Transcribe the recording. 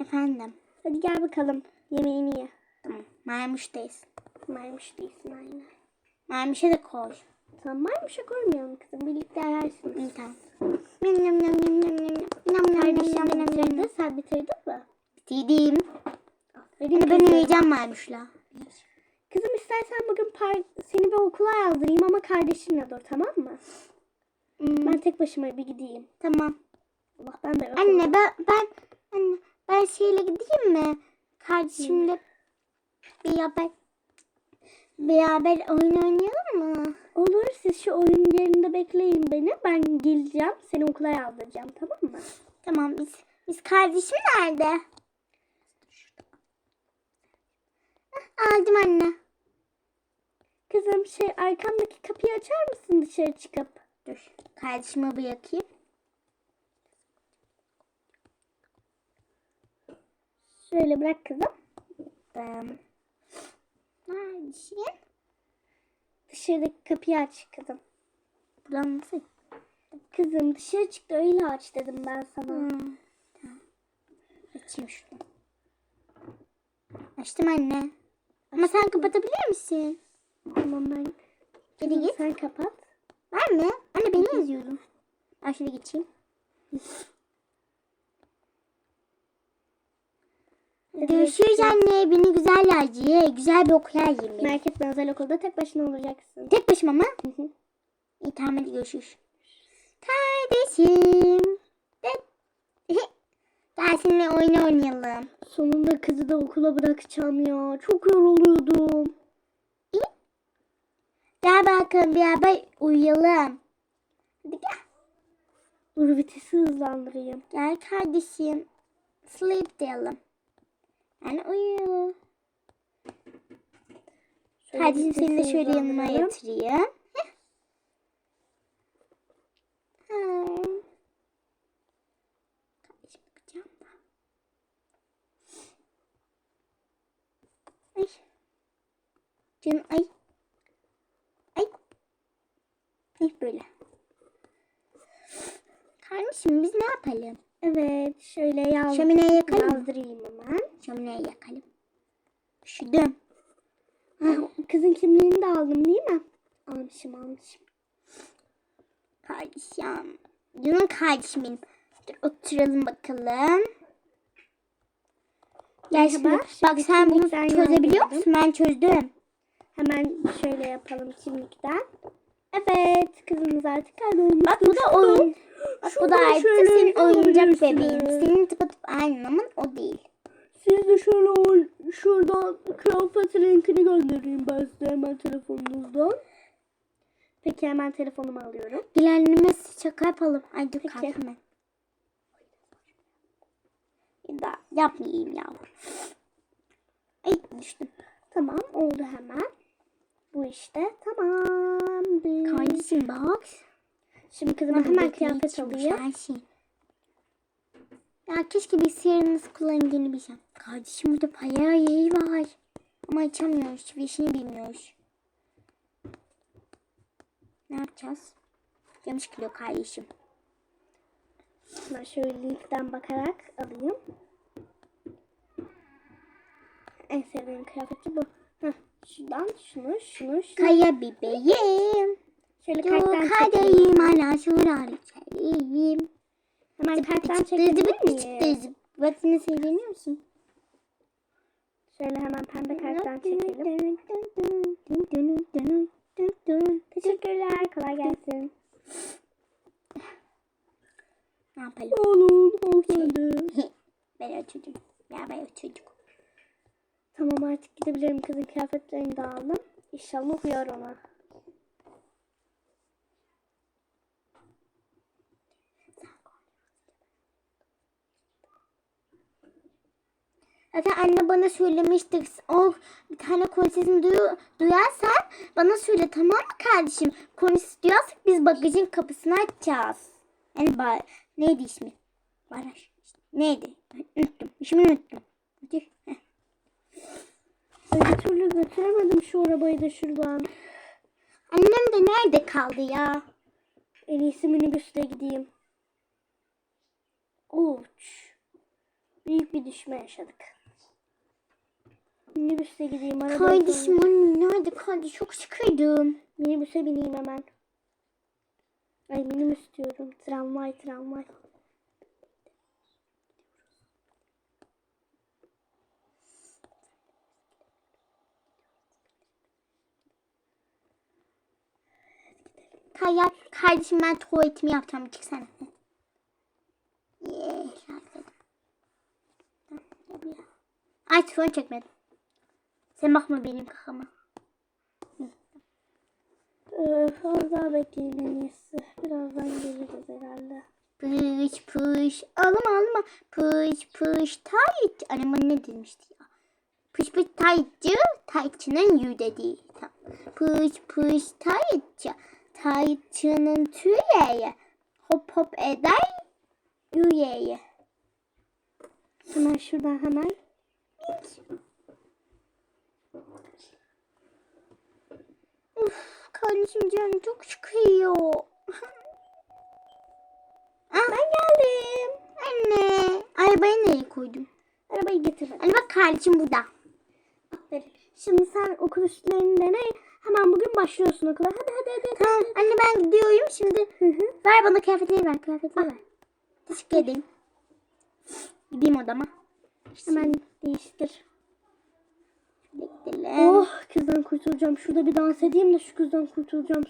Efendim. Hadi gel bakalım. Yemeğini ye. Tamam. Maymuştayız. Maymuş değilsin aynen. Maymuşa da koy. Tamam maymuşa koymayalım kızım. Birlikte yersiniz. İyi tamam. Nam nam nam nam nam nam. Nam nam nam nam nam nam. Sen bitirdin mi? Bitirdim. Aferin Hadi ben uyuyacağım maymuşla. Kızım istersen bugün par- seni bir okula yazdırayım ama kardeşinle dur tamam mı? Hmm, Ben tek başıma bir gideyim. Tamam. Allah ben de Anne ben ben anne ben şeyle gideyim mi? Kardeşimle beraber beraber oyun oynayalım mı? Olur siz şu oyun yerinde bekleyin beni. Ben geleceğim. Seni okula yazdıracağım tamam mı? Tamam biz biz kardeşim nerede? Hah, Aldım anne. Kızım şey arkamdaki kapıyı açar mısın dışarı çıkıp? Dur kardeşime bırakayım. Şöyle bırak kızım. Ben... Kardeşim. Dışarıdaki kapıyı aç kızım. Buradan nasıl? Kızım dışarı çık da öyle aç dedim ben sana. Hmm, tamam. Açayım şunu. Açtım anne. Ama sen kapatabilir misin? Tamam ben. Geri git. Sen kapat. Ben mi? Anne beni yazıyorum. Ben şöyle geçeyim. Görüşürüz anne. Beni güzel yazdı. Güzel bir okul yazayım beni. Merak etme özel okulda tek başına olacaksın. Tek başıma mı? Hı hı. İyi tamam hadi görüşürüz. Kardeşim. Gel seninle oyun oynayalım. Sonunda kızı da okula bırakacağım ya. Çok yoruluyordum. Gel bakalım beraber uyuyalım. Hadi gel. Dur vitesi hızlandırayım. Gel kardeşim. Sleep diyelim. Yani uyu. Kardeşim seni de şöyle yanıma yatırayım. Ay. Canım ay. Ay. Ay böyle. Kardeşim biz ne yapalım? Evet şöyle yaz Şömineyi yakalım yazdırayım hemen. Şömineyi yakalım. Üşüdüm. Kızın kimliğini de aldım değil mi? Almışım almışım. Kardeşim. Canım kardeşim benim. Dur oturalım bakalım. Gel şimdi. Bak şimdi sen bunu çözebiliyor musun? Ben çözdüm. Hemen şöyle yapalım kimlikten. Evet kızımız artık kaydolmuş. Bak bu da oyun. Bak bu da artık senin oyuncak bebeğin. Senin tıpatıp aynı ama o değil. Siz de şöyle ol, şuradan kıyafet linkini göndereyim ben size hemen telefonunuzdan. Peki hemen telefonumu alıyorum. Bilal'ime şaka yapalım. Ay dur Peki. kalk hemen. Ya da yapmayayım ya. Ay düştüm. Tamam oldu hemen. Bu işte tamamdır. Kardeşim bak. Şimdi kızıma hemen kıyafet alayım. Şey. Ya keşke bilgisayarınızı kullanacağını bilsem. Kardeşim burada para yeri var. Ama açamıyoruz. Çiftleşini bilmiyoruz. Ne yapacağız? Yemiş kilo kardeşim. Ben şöyle linkten bakarak alayım. En sevdiğim kıyafeti bu. Heh, şuradan şunu şunu şunu. Kaya bebeğim. Şöyle çekelim. kadeyim hala şurar içeriyim. Hemen Çıktı çekebilir. Bak yine seyrediyor musun? Şöyle hemen pembe kalpten çekelim. Ne Teşekkürler. Kolay gelsin. yapalım? Oğlum hanımefendi. ben oturdum. Ya ben oturdum. Tamam artık gidebilirim. Kızın kıyafetlerini de aldım. İnşallah uyar ona. Zaten anne bana söylemişti. O bir tane konu sesini duyu, duyarsan bana söyle tamam mı kardeşim? Konu sesi duyarsak biz bagajın kapısını açacağız. Yani ba neydi ismi? Baraj. Neydi? Unuttum. İsmini unuttum. Bir türlü götüremedim şu arabayı da şuradan. Annem de nerede kaldı ya? En iyisi minibüsle gideyim. Uç. büyük bir düşme yaşadık. Minibüse gideyim. arabaya Kardeşim anne nerede kardeş çok sıkıydım. Minibüse bineyim hemen. Ay minibüs diyorum. Tramvay tramvay. Kaya kardeşim ben tuvaletimi yapacağım çıksana. Yeah. Ay telefon çekmedim. Sen bakma benim kakama. Ee, az daha bekleyin en iyisi. Birazdan geliriz herhalde. Push push. Ağlama ağlama. Push push tight. Annem ne demişti ya? Push push tightçı. Tightçının yu dediği. Tamam. Push push tightçı. Tightçının tüyeyi. Hop hop eder. Yüyeyi. Hemen şuradan hemen. Uf, kardeşim canım çok sıkıyor. ah, ben geldim. Anne. Arabayı nereye koydun? Arabayı getir hadi. Anne bak kardeşim burada. Aferin. Şimdi sen okul üstlerini dene. Hemen bugün başlıyorsun okula. Hadi hadi hadi. Tamam anne ben gidiyorum şimdi. ver bana kıyafetleri ver kıyafetleri ver. Teşekkür ederim. Gideyim odama. Hemen değiştir. Oh kızdan kurtulacağım. Şurada bir dans edeyim de şu kızdan kurtulacağım.